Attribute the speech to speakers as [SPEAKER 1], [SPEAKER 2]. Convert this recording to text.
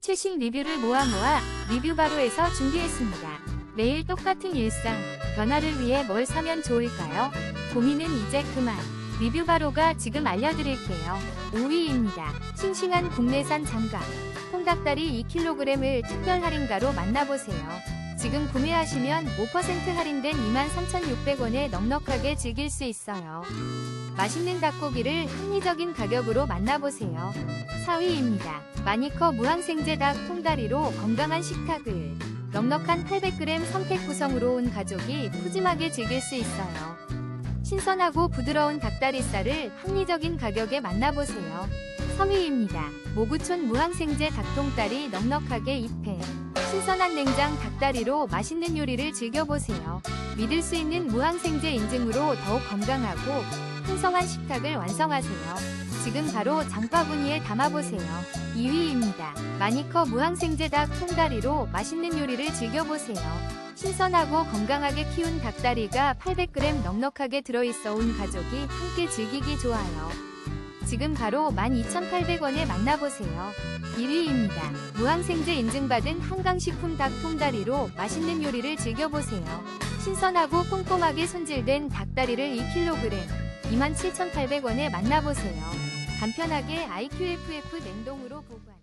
[SPEAKER 1] 최신 리뷰를 모아 모아 리뷰 바로에서 준비했습니다. 매일 똑같은 일상, 변화를 위해 뭘 사면 좋을까요? 고민은 이제 그만. 리뷰 바로가 지금 알려드릴게요. 5위입니다. 싱싱한 국내산 장갑. 통닭다리 2kg을 특별 할인가로 만나보세요. 지금 구매하시면 5% 할인된 23,600원에 넉넉하게 즐길 수 있어요. 맛있는 닭고기를 합리적인 가격으로 만나보세요. 4위입니다. 마니커 무항생제 닭 통다리로 건강한 식탁을 넉넉한 800g 선택 구성으로 온 가족이 푸짐하게 즐길 수 있어요. 신선하고 부드러운 닭다리살을 합리적인 가격에 만나보세요. 3위입니다. 모구촌 무항생제 닭통다리 넉넉하게 2회 신선한 냉장 닭다리로 맛있는 요리를 즐겨보세요. 믿을 수 있는 무항생제 인증으로 더욱 건강하고 풍성한 식탁을 완성하세요. 지금 바로 장바구니에 담아보세요. 2위입니다. 마니커 무항생제 닭 통다리로 맛있는 요리를 즐겨보세요. 신선하고 건강하게 키운 닭다리가 800g 넉넉하게 들어있어 온 가족이 함께 즐기기 좋아요. 지금 바로 12,800원에 만나보세요. 1위입니다. 무항생제 인증받은 한강식품 닭 통다리로 맛있는 요리를 즐겨보세요. 신선하고 꼼꼼하게 손질된 닭다리를 2kg, 27,800원에 만나보세요. 간편하게 IQFF 냉동으로 보관.